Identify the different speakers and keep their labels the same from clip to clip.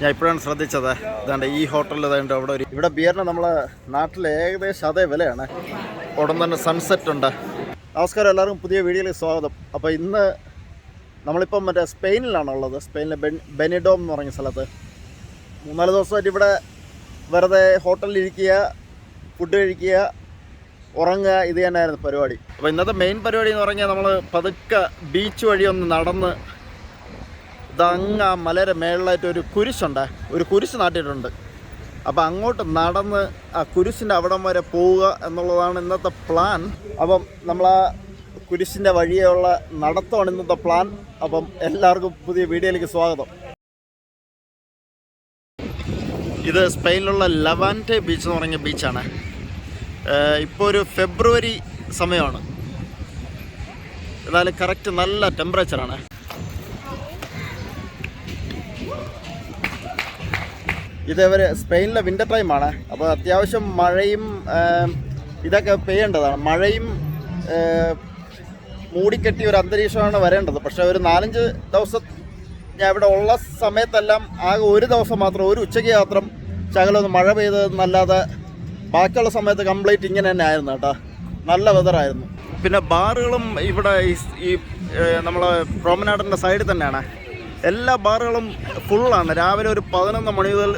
Speaker 1: ഞാൻ ഇപ്പോഴാണ് ശ്രദ്ധിച്ചത്. ഇതാണ്ട് ഈ ഹോട്ടലിൽ ഇതാണ്ട് അവിടെ ഒരു ഇവിടെ ബിയറിന് നമ്മളെ നാട്ടിൽ ഏകദേശം അതേ വിലയാണ്. ഉടൻ തന്നെ സൺസെറ്റ് ഉണ്ട്. നമസ്കാരം എല്ലാവർക്കും പുതിയ വീഡിയോയിലേക്ക് സ്വാഗതം. അപ്പോൾ ഇന്ന് നമ്മളിപ്പം മറ്റേ സ്പെയിനിലാണുള്ളത് സ്പെയിനിലെ ബെൻ ബെനിഡോം എന്ന് പറഞ്ഞ സ്ഥലത്ത്. മൂന്നാൽ ദിവസമായിട്ട് ഇവിടെ വെറുതെ ഹോട്ടലിൽ ഇരിക്കുക ഫുഡ് കഴിക്കുക ഉറങ്ങുക ഇത് തന്നെയായിരുന്നു പരിപാടി. അപ്പോൾ ഇന്നത്തെ മെയിൻ പരിപാടി എന്ന് പറഞ്ഞാൽ നമ്മൾ പതുക്കെ ബീച്ച് വഴി ഒന്ന് നടന്ന് ഇതങ്ങ് ആ മലയുടെ മേളിലായിട്ട് ഒരു കുരിശുണ്ട്. ഒരു കുരിശ് നാട്ടിയിട്ടുണ്ട്. അപ്പോൾ അങ്ങോട്ട് നടന്ന് ആ കുരിശിന്റെ അവിടം വരെ പോവുക എന്നുള്ളതാണ് ഇന്നത്തെ പ്ലാൻ അപ്പം നമ്മൾ ആ കുരിശിന്റെ വഴിയുള്ള നടത്തമാണ് ഇന്നത്തെ പ്ലാൻ അപ്പം എല്ലാവർക്കും പുതിയ വീഡിയോയിലേക്ക് സ്വാഗതം. ഇത് സ്പെയിനിലുള്ള ലവാന്റെ ബീച്ച് എന്ന് പറഞ്ഞ ബീച്ചാണ് ഇപ്പോൾ ഒരു ഫെബ്രുവരി സമയമാണ്. എന്നാലും കറക്റ്റ് നല്ല ടെമ്പറേച്ചറാണ് ഇതേവരെ സ്പെയിനിലെ വിന്റർ ടൈമാണ് അപ്പോൾ അത്യാവശ്യം മഴയും ഇതൊക്കെ പെയ്യേണ്ടതാണ്. മഴയും മൂടിക്കെട്ടി ഒരു അന്തരീക്ഷമാണ് വരേണ്ടത്. പക്ഷേ ഒരു നാലഞ്ച് ദിവസം ഞാൻ ഇവിടെ ഉള്ള സമയത്തെല്ലാം ആകെ ഒരു ദിവസം മാത്രം ഒരു ഉച്ചയ്ക്ക് മാത്രം ശകലമൊന്ന് മഴ പെയ്തതെന്നല്ലാതെ ബാക്കിയുള്ള സമയത്ത് കംപ്ലീറ്റ് ഇങ്ങനെ തന്നെ ആയിരുന്നു കേട്ടോ. നല്ല വെതറായിരുന്നു പിന്നെ ബാറുകളും ഇവിടെ ഈ നമ്മളെ പ്രോമനാടിന്റെ സൈഡിൽ തന്നെയാണ്. എല്ലാ ബാറുകളും ഫുള്ളാണ് രാവിലെ ഒരു പതിനൊന്ന് മണി മുതൽ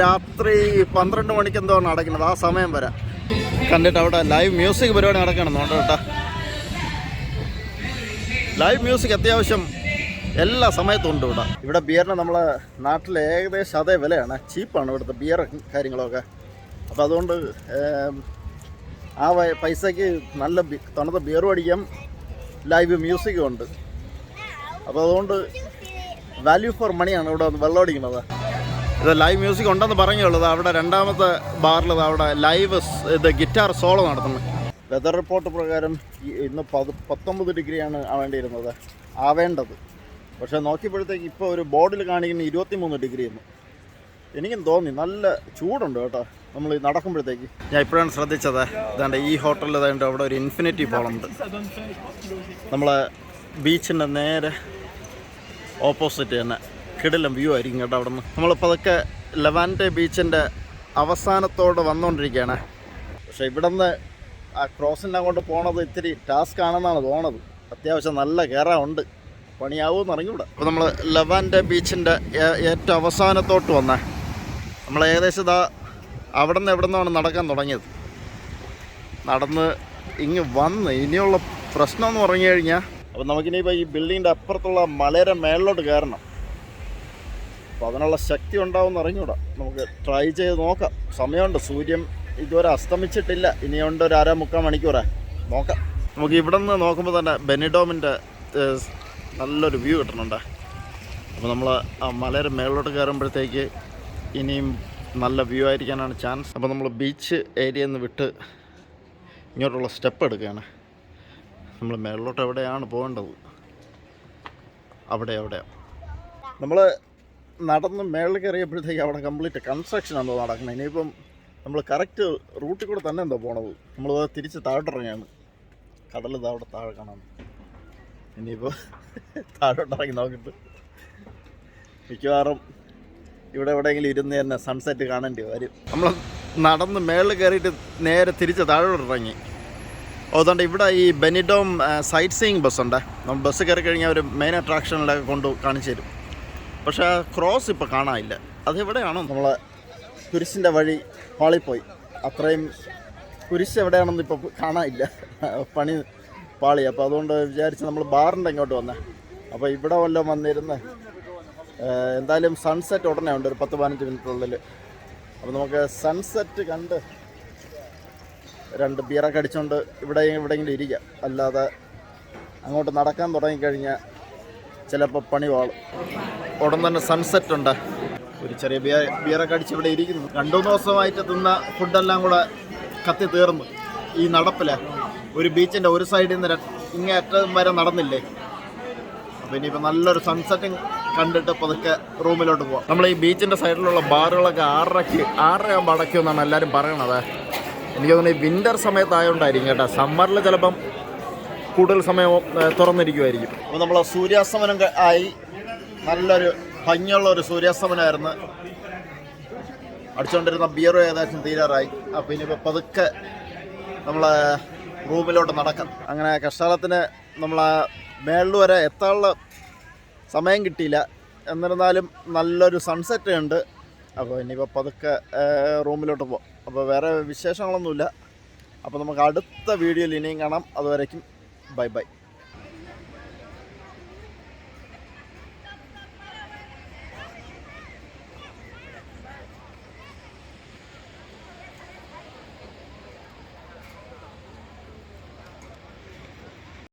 Speaker 1: രാത്രി പന്ത്രണ്ട് മണിക്ക് എന്തോ ആണ് അടയ്ക്കുന്നത് ആ സമയം വരെ. കണ്ടിട്ട് അവിടെ ലൈവ് മ്യൂസിക് പരിപാടി നടക്കണം കേട്ടോ. ലൈവ് മ്യൂസിക് അത്യാവശ്യം എല്ലാ സമയത്തും ഉണ്ട് ഇവിടെ. ഇവിടെ ബിയറിന് നമ്മളെ നാട്ടിൽ ഏകദേശം അതേ വിലയാണ്. ചീപ്പാണ് ഇവിടുത്തെ ബിയർ കാര്യങ്ങളൊക്കെ. അപ്പോൾ അതുകൊണ്ട് ആ പൈസയ്ക്ക് നല്ല തണുത്ത ബിയർ അടിക്കാം. ലൈവ് മ്യൂസിക്കും ഉണ്ട്. അപ്പോൾ അതുകൊണ്ട് വാല്യൂ ഫോർ മണിയാണ് ഇവിടെ വെള്ളം അടിക്കുന്നത്. ഇത് ലൈവ് മ്യൂസിക് ഉണ്ടെന്ന് പറഞ്ഞുള്ളത് അവിടെ രണ്ടാമത്തെ ബാറിൽ അവിടെ ലൈവ് ഇത് ഗിറ്റാർ സോളോ നടത്തുന്നത് വെതർ റിപ്പോർട്ട് പ്രകാരം ഇന്ന് പത് പത്തൊമ്പത് ഡിഗ്രിയാണ് ആവേണ്ടിയിരുന്നത്. ആവേണ്ടത്. പക്ഷേ നോക്കിയപ്പോഴത്തേക്ക് ഇപ്പോൾ ഒരു ബോർഡിൽ കാണിക്കുന്ന ഇരുപത്തി മൂന്ന് ഡിഗ്രി എന്ന് എനിക്കും തോന്നി നല്ല ചൂടുണ്ട് കേട്ടോ. നമ്മൾ നടക്കുമ്പോഴത്തേക്ക്. ഞാൻ ഇപ്പോഴാണ് ശ്രദ്ധിച്ചത്. ഇതാണ്ട് ഈ ഹോട്ടലിൽ ഇതാണ്ട് അവിടെ ഒരു ഇൻഫിനിറ്റി പോളുണ്ട് നമ്മളെ ബീച്ചിന്റെ നേരെ ഓപ്പോസിറ്റ് തന്നെ. കിടിലം വ്യൂ ആയിരിക്കും കേട്ടോ അവിടെ നിന്ന് നമ്മളിപ്പോൾ അതൊക്കെ ലെവാന്റെ ബീച്ചിന്റെ അവസാനത്തോടെ വന്നുകൊണ്ടിരിക്കുകയാണ് പക്ഷേ ഇവിടെ നിന്ന് ആ ക്രോസിന്റെ അങ്ങോട്ട് പോണത് ഇത്തിരി ടാസ്ക് ആണെന്നാണ് തോന്നുന്നത് അത്യാവശ്യം നല്ല കയറാറുണ്ട് പണിയാവുമെന്ന് അറിഞ്ഞൂടെ അപ്പോൾ നമ്മൾ ലെവാന്റെ ബീച്ചിന്റെ ഏറ്റവും അവസാനത്തോട്ട് വന്നേ. നമ്മൾ ഏകദേശം ഇതാ അവിടെ നിന്ന് എവിടെ നിന്നാണ് നടക്കാൻ തുടങ്ങിയത്. നടന്ന് ഇങ്ങ് വന്ന് ഇനിയുള്ള പ്രശ്നം എന്ന് പറഞ്ഞു കഴിഞ്ഞാൽ അപ്പം നമുക്കിനിയിപ്പോൾ ഈ ബിൽഡിങ്ങിന്റെ അപ്പുറത്തുള്ള മലയുടെ മേളിലോട്ട് കയറണം. അപ്പോൾ അതിനുള്ള ശക്തി ഉണ്ടാവുമെന്ന് അറിഞ്ഞൂടാ. നമുക്ക് ട്രൈ ചെയ്ത് നോക്കാം. സമയമുണ്ട്. സൂര്യൻ ഇതുവരെ അസ്തമിച്ചിട്ടില്ല. ഇനിയുണ്ട് ഒരു അര മുക്കാൽ മണിക്കൂറേ. നോക്കാം. നമുക്ക് ഇവിടെ നിന്ന് നോക്കുമ്പോൾ തന്നെ ബെനിഡോമിന്റെ നല്ലൊരു വ്യൂ കിട്ടുന്നുണ്ട് അപ്പോൾ നമ്മൾ ആ മലയുടെ മേളിലോട്ട് കയറുമ്പോഴത്തേക്ക് ഇനിയും നല്ല വ്യൂ ആയിരിക്കാനാണ് ചാൻസ് അപ്പോൾ നമ്മൾ ബീച്ച് ഏരിയയിൽ നിന്ന് വിട്ട് ഇങ്ങോട്ടുള്ള സ്റ്റെപ്പ് എടുക്കുകയാണ്. നമ്മൾ മേളിലോട്ട് എവിടെയാണ് പോകേണ്ടത്? അവിടെ എവിടെയാണ് നമ്മൾ നടന്ന് മേളിൽ കയറിയപ്പോഴത്തേക്ക് അവിടെ കംപ്ലീറ്റ് കൺസ്ട്രക്ഷൻ എന്തോ നടക്കുന്നത് ഇനിയിപ്പം നമ്മൾ കറക്റ്റ് റൂട്ടിൽ കൂടെ തന്നെ എന്തോ പോണത്. നമ്മൾ തിരിച്ച് താഴോട്ടിറങ്ങിയാണ്. കടൽ ഇതാ അവിടെ താഴെ കാണാം ഇനിയിപ്പോൾ താഴോട്ടിറങ്ങി നോക്കിയിട്ട് മിക്കവാറും ഇവിടെ എവിടെയെങ്കിലും ഇരുന്ന് തന്നെ സൺസെറ്റ് കാണേണ്ടി വരും. നമ്മൾ നടന്ന് മേളിൽ കയറിയിട്ട് നേരെ തിരിച്ച് താഴോട്ട് ഇറങ്ങി. അതുകൊണ്ട് ഇവിടെ ഈ ബെനിഡോം സൈറ്റ് സീയിങ് ബസ്സുണ്ട് നമ്മൾ ബസ് കയറി കഴിഞ്ഞാൽ ഒരു മെയിൻ അട്രാക്ഷനിലൊക്കെ കൊണ്ട് കാണിച്ചു തരും. പക്ഷേ ആ ക്രോസ് ഇപ്പോൾ കാണാനില്ല. അതെവിടെയാണോ? നമ്മളെ കുരിശിന്റെ വഴി പാളിപ്പോയി അത്രയും കുരിശ് എവിടെയാണെന്ന് ഇപ്പോൾ കാണാനില്ല. പണി പാളി. അപ്പോൾ അതുകൊണ്ട് വിചാരിച്ച് നമ്മൾ ബാറിന്റെ ഇങ്ങോട്ട് വന്നേ. അപ്പോൾ ഇവിടെ വല്ലതും വന്നിരുന്ന് എന്തായാലും സൺസെറ്റ് ഉടനെ ഉണ്ട്. ഒരു പത്ത് പതിനഞ്ച് മിനിറ്റിനുള്ളിൽ. അപ്പോൾ നമുക്ക് സൺസെറ്റ് കണ്ട് രണ്ട് ബിയറൊക്കെ അടിച്ചുകൊണ്ട് ഇവിടെ എവിടെയെങ്കിലും ഇരിക്കുക അല്ലാതെ അങ്ങോട്ട് നടക്കാൻ തുടങ്ങിക്കഴിഞ്ഞാൽ ചിലപ്പോൾ പണി ഉടൻ തന്നെ സൺസെറ്റ് ഉണ്ട്. ഒരു ചെറിയ ബിയർ ബിയറൊക്കെ അടിച്ച് ഇവിടെ ഇരിക്കുന്നു. രണ്ടു മൂന്ന് ദിവസമായിട്ട് തിന്ന ഫുഡെല്ലാം കൂടെ കത്തി തീർന്നു. ഈ നടപ്പിൽ. ഒരു ബീച്ചിന്റെ ഒരു സൈഡിൽ നിന്ന് ഇങ്ങേ അറ്റം വരെ നടന്നില്ലേ? അപ്പോൾ ഇനിയിപ്പോൾ നല്ലൊരു സൺസെറ്റും കണ്ടിട്ട് പതുക്കെ റൂമിലോട്ട് പോവാം. നമ്മൾ ഈ ബീച്ചിന്റെ സൈഡിലുള്ള ബാറുകളൊക്കെ ആറരയ്ക്ക് ആറര ആകുമ്പോൾ അടയ്ക്കും എന്നാണ് എല്ലാവരും പറയണത്. എനിക്ക് തോന്നുന്നു ഈ വിന്റർ സമയത്തായതുകൊണ്ടായിരിക്കും കേട്ടോ. സമ്മറിൽ ചിലപ്പം കൂടുതൽ സമയം തുറന്നിരിക്കുമായിരിക്കും അപ്പോൾ നമ്മൾ സൂര്യാസ്തമനം ആയി നല്ലൊരു ഭംഗിയുള്ള ഒരു സൂര്യാസ്തമനമായിരുന്നു അടിച്ചുകൊണ്ടിരുന്ന ബിയറോ ഏകദേശം തീരാറായി. അപ്പോൾ ഇനിയിപ്പോൾ പതുക്കെ നമ്മൾ റൂമിലോട്ട് നടക്കാം. അങ്ങനെ കഷ്ടാലത്തിന് നമ്മൾ മേളിൽ വരെ എത്താനുള്ള സമയം കിട്ടിയില്ല. എന്നിരുന്നാലും നല്ലൊരു സൺസെറ്റ് ഉണ്ട്. അപ്പോൾ ഇനിയിപ്പോൾ പതുക്കെ റൂമിലോട്ട് പോകാം അപ്പോൾ വേറെ വിശേഷങ്ങളൊന്നുമില്ല. അപ്പോൾ നമുക്ക് അടുത്ത വീഡിയോയിൽ ഇനിയും കാണാം. അതുവരേക്കും Bye-bye.